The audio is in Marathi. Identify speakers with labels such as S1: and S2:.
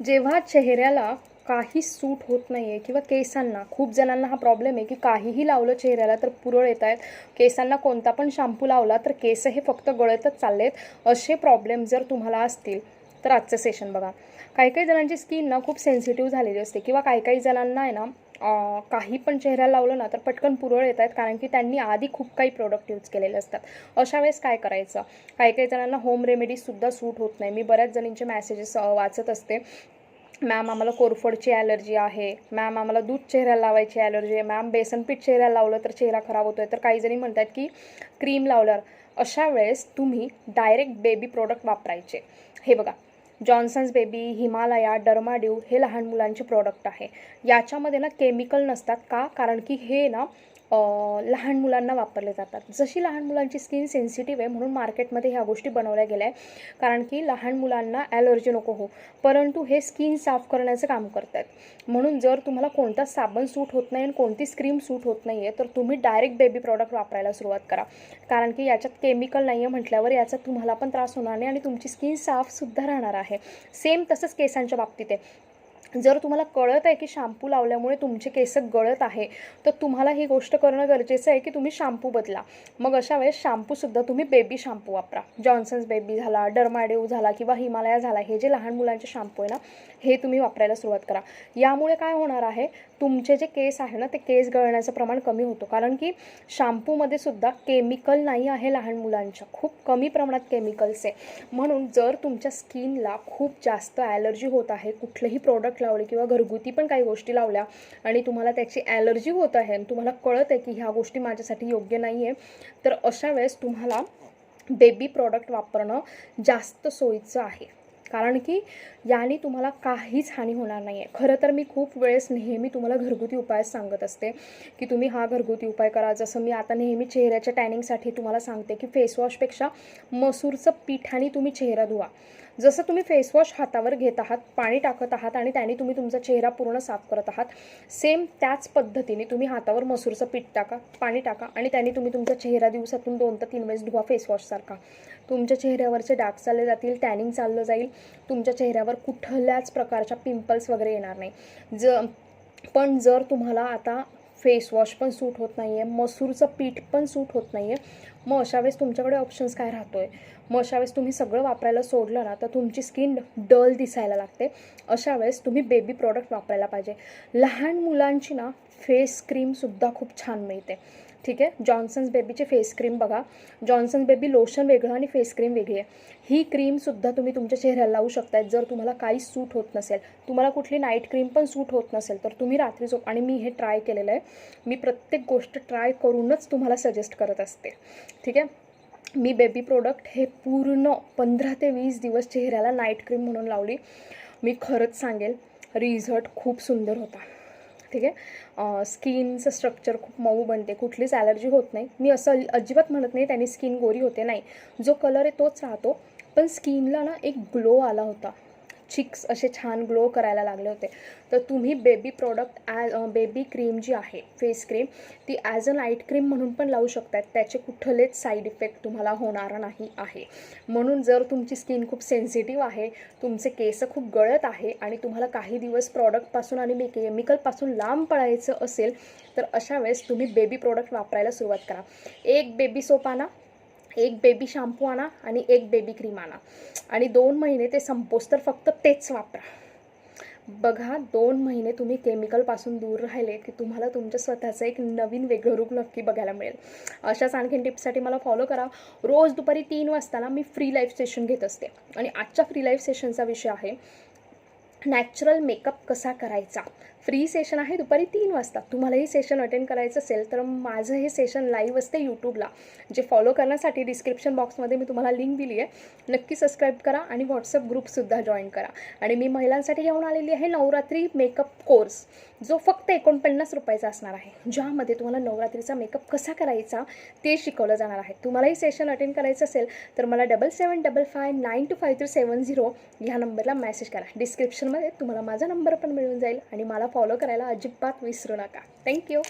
S1: जेव्हा चेहऱ्याला काही सूट होत नाही आहे किंवा केसांना खूप जणांना हा प्रॉब्लेम आहे की काहीही लावलं चेहऱ्याला तर पुरळ येत आहेत. केसांना कोणता पण शॅम्पू लावला तर केस हे फक्त गळतच चाललेत. असे प्रॉब्लेम जर तुम्हाला असतील तर आजचं सेशन बघा. काही काही जणांची स्किन ना खूप सेन्सिटिव्ह झालेली असते किंवा काही काही जणांना आहे ना काही पण चेहऱ्याला लावलं ना तर पटकन पुरळ येत आहेत कारण की त्यांनी आधी खूप काही प्रोडक्ट यूज केलेले असतात. अशा वेळेस काय करायचं? काही काही जणांना होम रेमेडीजसुद्धा सूट होत नाही. मी बऱ्याच जणींचे मॅसेजेस वाचत असते. मॅम आम्हाला कोरफडची ॲलर्जी आहे. मॅम आम्हाला दूध चेहऱ्याला लावायची ॲलर्जी आहे. मॅम बेसनपीठ चेहऱ्याला लावलं तर चेहरा खराब होतो आहे तर काही जणी म्हणतात की क्रीम लावल्यावर. अशा वेळेस तुम्ही डायरेक्ट बेबी प्रोडक्ट वापरायचे. हे बघा जॉन्सन्स बेबी हिमालया डर्माड्यू हे लहान मुलांचे प्रोडक्ट आहे. याच्यामध्ये ना केमिकल नसतात का? कारण की हे ना लहान मुलांना वापरले जातात. जशी लहान मुलांची स्किन सेन्सिटिव्ह आहे म्हणून मार्केटमध्ये ह्या गोष्टी बनवल्या गेल्या आहे कारण की लहान मुलांना ॲलर्जी नको हो. परंतु हे स्किन साफ करण्याचं काम करत आहेत. म्हणून जर तुम्हाला कोणता साबण सूट होत नाही आणि कोणतीच क्रीम सूट होत नाही आहे तर तुम्ही डायरेक्ट बेबी प्रॉडक्ट वापरायला सुरुवात करा. कारण की याच्यात केमिकल नाही आहे म्हटल्यावर याचा तुम्हाला पण त्रास होणार नाही आणि तुमची स्किन साफसुद्धा राहणार आहे. सेम तसंच केसांच्या बाबतीत आहे. जर तुम्हाला कळत आहे की शॅम्पू लावल्यामुळे तुमचे केस गळत आहे तर तुम्हाला ही गोष्ट करणं गरजेचं आहे की तुम्ही शॅम्पू बदला. मग अशा वेळेस शॅम्पूसुद्धा तुम्ही बेबी शॅम्पू वापरा. जॉन्सन्स बेबी झाला डर्माडेव झाला किंवा हिमालया झाला हे जे लहान मुलांचे शॅम्पू आहे ना हे तुम्ही वापरायला सुरुवात करा. यामुळे काय होणार आहे तुमचे जे केस आहे ना ते केस गळण्याचं प्रमाण कमी होतं. कारण की शॅम्पूमध्ये सुद्धा केमिकल नाही आहे लहान मुलांच्या. खूप कमी प्रमाणात केमिकल्स आहे. म्हणून जर तुमच्या स्किनला खूप जास्त ॲलर्जी होत आहे कुठलंही प्रोडक्ट लावले किंवा घरगुती पण काही गोष्टी लावल्या आणि तुम्हाला त्याची ॲलर्जी होत आहे आणि तुम्हाला कळत आहे की ह्या गोष्टी माझ्यासाठी योग्य नाही आहे तर अशा वेळेस तुम्हाला बेबी प्रॉडक्ट वापरणं जास्त सोयीचं आहे. कारण की याने तुम्हाला काहीच हानी होणार नाही आहे खरं तर मी खूप वेळेस नेहमी तुम्हाला घरगुती उपाय सांगत असते की तुम्ही हा घरगुती उपाय करा. जसं मी आता नेहमी चेहऱ्याच्या टॅनिंगसाठी तुम्हाला सांगते की फेसवॉशपेक्षा मसूरचं पिठाने तुम्ही चेहरा धुवा. जसं तुम्ही फेसवॉश हातावर घेत आहात पाणी टाकत आहात आणि त्याने तुम्ही तुमचा चेहरा पूर्ण साफ करत आहात सेम त्याच पद्धतीने तुम्ही हातावर मसूरचं पीठ टाका पाणी टाका आणि त्याने तुम्ही तुमचा चेहरा दिवसातून दोन ते तीन वेळेस धुवा फेसवॉशसारखा तुमच्या चेहऱ्यावरचे डाग चालले जातील टॅनिंग चाललं जाईल तुमच्या चेहऱ्यावर कुठल्याच प्रकारच्या पिंपल्स वगैरे येणार नाही. ज पण जर तुम्हाला आता फेस वॉश पण सूट होत नाही आहे मसूरचं पीठ पण सूट होत नाही आहे मग अशा वेळेस तुमच्याकडे ऑप्शन्स काय राहतो आहे मग अशा वेळेस तुम्ही सगळं वापरायला सोडलं ना तर तुमची स्किन डल दिसायला लागते. अशा वेळेस तुम्ही बेबी प्रॉडक्ट वापरायला पाहिजे. लहान मुलांची ना फेस क्रीमसुद्धा खूप छान मिळते. ठीक आहे? जॉन्सन्स बेबीचे फेस क्रीम बघा. जॉन्सन्स बेबी लोशन वेगळं आणि फेस क्रीम वेगळी आहे. ही क्रीमसुद्धा तुम्ही तुमच्या चेहऱ्याला लावू शकताय जर तुम्हाला काही सूट होत नसेल तुम्हाला कुठली नाईट क्रीम पण सूट होत नसेल तर तुम्ही रात्री झोप आणि मी हे ट्राय केलेलं आहे. मी प्रत्येक गोष्ट ट्राय करूनच तुम्हाला सजेस्ट करत असते. ठीक आहे? मी बेबी प्रोडक्ट हे पूर्ण पंधरा ते वीस दिवस चेहऱ्याला नाईट क्रीम म्हणून लावली. मी खरंच सांगेल रिझल्ट खूप सुंदर होता. ठीक आहे? स्किनचं स्ट्रक्चर खूप मऊ बनते कुठलीच ॲलर्जी होत नाही. मी असं अजिबात म्हणत नाही त्यांनी स्किन गोरी होते नाही. जो कलर आहे तोच राहतो. पण स्किनला ना एक ग्लो आला होता. चिक्स असे छान ग्लो करायला लागले होते. तर तुम्ही baby product as baby cream जी आहे फेस क्रीम ती ॲज अ नाईट क्रीम म्हणून पण लावू शकतात त्याचे कुठलेच साईड इफेक्ट तुम्हाला होणार नाही आहे. म्हणून जर तुमची स्किन खूप सेन्सिटिव्ह आहे तुमचे केस खूप गळत आहे आणि तुम्हाला काही दिवस प्रॉडक्टपासून आणि मी केमिकलपासून लांब पळायचं असेल तर अशा वेळेस तुम्ही बेबी प्रोडक्ट वापरायला सुरुवात करा. एक बेबी सोप आणा एक बेबी शॅम्पू आणा आणि एक बेबी क्रीम आणा. आणि दोन महिने ते संपोस तर फक्त तेच वापरा. बघा दोन महिने तुम्ही केमिकलपासून दूर राहिले की तुम्हाला तुमच्या स्वतःचं एक नवीन वेगळं रूप नक्की बघायला मिळेल. अशाच आणखीन टिप्ससाठी मला फॉलो करा. रोज दुपारी तीन वाजताना मी फ्री लाईफ सेशन घेत असते. आणि आजच्या फ्री लाईफ सेशनचा विषय आहे नॅचरल मेकअप कसा करायचा? फ्री सेशन आहे दुपारी तीन वाजता. तुम्हालाही सेशन अटेंड करायचं असेल तर माझं हे सेशन लाईव्ह असते यूट्यूबला जे फॉलो करण्यासाठी डिस्क्रिप्शन बॉक्समध्ये मी तुम्हाला लिंक दिली आहे. नक्की सबस्क्राईब करा आणि व्हॉट्सअप ग्रुपसुद्धा जॉईन करा. आणि मी महिलांसाठी घेऊन आलेली आहे नवरात्री मेकअप कोर्स जो फक्त एकोणपन्नास रुपयाचा असणार आहे. ज्यामध्ये तुम्हाला नवरात्रीचा मेकअप कसा करायचा ते शिकवलं जाणार आहे. तुम्हालाही सेशन अटेंड करायचं असेल तर मला double seven double five nine two five three seven zero ह्या नंबरला मेसेज करा. डिस्क्रिप्शनमध्ये तुम्हाला माझा नंबर पण मिळून जाईल आणि मला फॉलो करायला अजिबात विसरू नका. थँक्यू